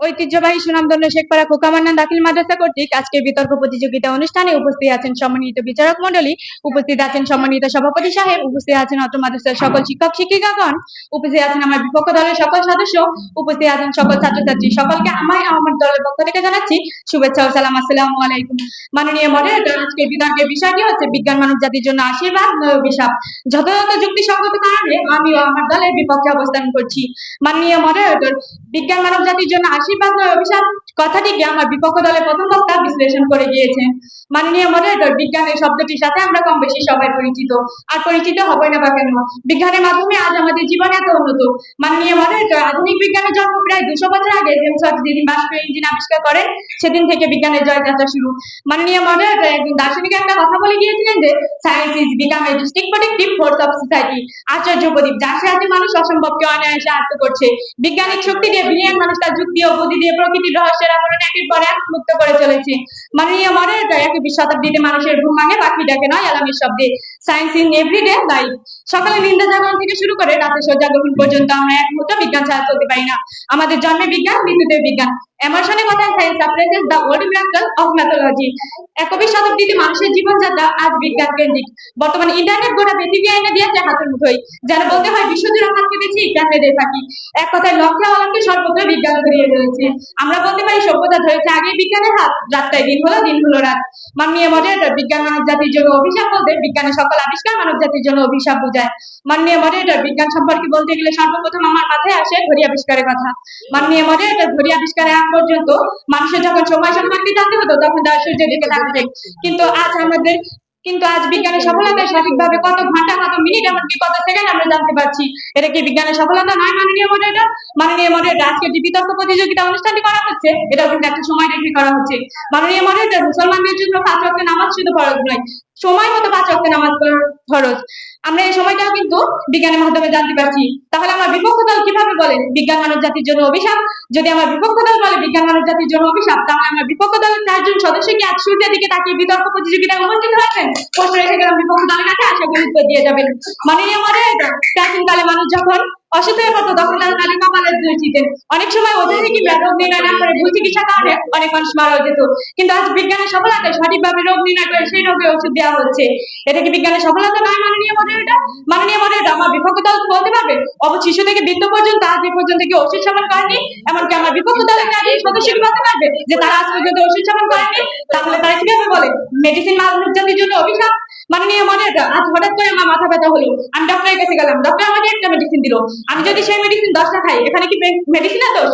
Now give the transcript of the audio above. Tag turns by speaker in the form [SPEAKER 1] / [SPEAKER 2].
[SPEAKER 1] ঐতিহ্যবাহী শেখপাড়া খোকামান্না দাখিল মাদ্রাসা কর্তৃক আজকের বিতর্ক প্রতিযোগিতা অনুষ্ঠানে উপস্থিত আছেন সম্মানিত বিচারক মন্ডলী উপস্থিত আছেন সম্মানিত সভাপতি সাহেব। উপস্থিত আছেন অত্র মাদ্রাসার সকল শিক্ষক, শিক্ষিকাগণ। উপস্থিত আছেন আমার বিপক্ষ দলের সকল সদস্য। উপস্থিত আছেন সকল ছাত্রছাত্রী। সকলকে আমার আমার পক্ষ জানাচ্ছি, শুভেচ্ছা ও সালাম, আসসালামু আলাইকুম। মাননীয় মডারেটর আজকের বিতর্কের বিষয়টি হচ্ছে বিজ্ঞান মানব জাতির জন্য আশীর্বাদ অভিশাপ। যথাযথ যুক্তিসঙ্গত কারণে আমি আমার দলের বিপক্ষে অবস্থান করছি। মাননীয় মডারেটর বিজ্ঞান মানব জাতির জন্য আশীর্বাদ অভিশাপ, কথাটিকে আমার বিপক্ষ দলের প্রথম বক্তা বিশ্লেষণ করে গিয়েছেন। মাননীয় মডারেটর বিজ্ঞানের শব্দটির সাথে আমরা কম বেশি সবাই পরিচিত। আর পরিচিত হবে না বা কেন? বিজ্ঞানের মাধ্যমে আজ আমাদের জীবন এত উন্নত। মাননীয় মডারেটর আধুনিক বিজ্ঞানের জন্ম প্রায় দুশো বছর আগে জেমস বাষ্পীয় ইঞ্জিন আবিষ্কার করেন সেদিন থেকে বিজ্ঞানের জয়যাত্রা শুরু। মাননীয় মডারেটর একজন দার্শনিক একটা কথা বলে গিয়েছিলেন যে science is become a distinct force of society আশ্চর্য প্রদীপ, যার সাহায্যে মানুষ অসম্ভবকে অনায়াসে আত্ম করছে। বিজ্ঞানিক শক্তি দিয়ে বিলিয়ন মানুষ তার যুক্তি ও বুদ্ধি দিয়ে প্রকৃতির রহস্যের আবরণ একের পর এক মুক্ত করে চলেছে। মাননীয় মডারেটর একবিশ শতাব্দীতে মানুষের ঘুম ভাঙে পাখি ডাকে নয় অ্যালামের শব্দে। সায়েন্স ইন এভরিডে লাইফ সকালে নিন্দা জাগরণ থেকে শুরু করে রাতে সজ্জা গ্রহণ পর্যন্ত আমরা এক মুহূর্ত বিজ্ঞান ছাড়া চলতে পারি না। আমাদের জন্মে বিজ্ঞান মৃত্যুতে বিজ্ঞান। এমারসনের কথায় science suppresses the old miracle of mythology একবিশ শতাব্দীতে মানুষের জীবনযাত্রা আজ বিজ্ঞান কেন্দ্রিক। বর্তমানে ইন্টারনেট গোটা পৃথিবী এনে দিয়েছে হাতের মুঠোয়। যেন বলতে হয়, বিশ্বজুড়ে হাত পেতেছি মেরে থাকি। এক কথায় লক্ষ্য অলক্ষ্যে সর্বত্র বিজ্ঞান ছড়িয়ে রয়েছে। আমরা বলতে পারি, সভ্যতা ধরেছে আগে বিজ্ঞানের হাত যাত্রায় দিন হলো দিন হলো রাত। মাননীয় মডারেটর বিজ্ঞান মানব জাতির জন্য অভিশাপ বলতে বিজ্ঞানের সকল আবিষ্কার মানব জাতির জন্য অভিশাপ বোঝায়। মাননীয় মডারেটর বিজ্ঞান সম্পর্কে বলতে গেলে সর্বপ্রথম আমার মাথায় আসে ঘড়ি আবিষ্কারের কথা। মাননীয় মডারেটর ঘড়ি আবিষ্কারের আগ পর্যন্ত মানুষের যখন সময় সম্পর্কে জানতে হতো, তখন তার সূর্যের দিকে তাকাতেন। কিন্তু আজ আমাদের কিন্তু আজ বিজ্ঞানের সফলতায় সঠিকভাবে কত ঘণ্টা, কত মিনিট, এমনকি কত সেকেন্ড আমরা জানতে পারছি। এটা কি বিজ্ঞানের সফলতা? নয় মাননীয় মডারেটর মাননীয় মডারেটর আজকে যে বিতর্ক প্রতিযোগিতা অনুষ্ঠানটি করা হচ্ছে এটা কিন্তু একটা সময় রেখে করা হচ্ছে। মাননীয় মনে মুসলমানদের জন্য পাঁচ রক্তের নামাজ শুধু ফরজ নয়। সময় মতো পাঁচ রক্তের নামাজ ফরজ। আমরা এই সময়টাও কিন্তু বিজ্ঞানের মাধ্যমে জানতে পারছি। তাহলে আমার বিপক্ষ দল কীভাবে বলেন বিজ্ঞান মানব জাতির জন্য অভিশাপ? যদি আমার বিপক্ষ দল বলে বিজ্ঞান মানব জাতির জন্য অভিশাপ, তাহলে আমার বিপক্ষ দলের চারজন সদস্য কি আজ সূর্যের দিকে তাকিয়ে বিতর্ক প্রতিযোগিতায় উপস্থিত হয়েছেন? প্রশ্ন রেখে গেলাম বিপক্ষ দলের কাছে, আশা করি উত্তর দিয়ে যাবেন। মাননীয় মডারেটর প্রাচীনকালে মানুষ যখন অসুস্থ চিতেন অনেক সময় ওদের রোগ নির্ণয় করে চিকিৎসা কারণে অনেক মানুষ মারা যেত। কিন্তু আজ বিজ্ঞানের সফলতায় সঠিকভাবে রোগ নির্ণয় করে সেই রোগে ওষুধ দেওয়া হচ্ছে। এটা কি বিজ্ঞানের সফলতা নয় মাননীয় মডারেটর মাননীয় মডারেটর আমার বিপক্ষ বলতে পারবে? অব শিশু থেকে বৃদ্ধ পর্যন্ত, আজ এ পর্যন্ত কি ওষুধ সেবন করেনি। এমনকি আমার বিপক্ষ দলের সদস্য বলতে পারবে? যে তারা আজ পর্যন্ত ওষুধ সেবন করেনি, তাহলে তারা কীভাবে বলে? মেডিসিন মানব জন্য অভিশাপ? মাননীয় মডারেটর আজ হঠাৎ করে আমার মাথা ব্যথা হলো। আমি ডক্টরের কাছে গেলাম। ডক্টর আমাকে একটা মেডিসিন দিল। আমি যদি সেই মেডিসিন দশটা খাই, এখানে কি মেডিসিনের দোষ?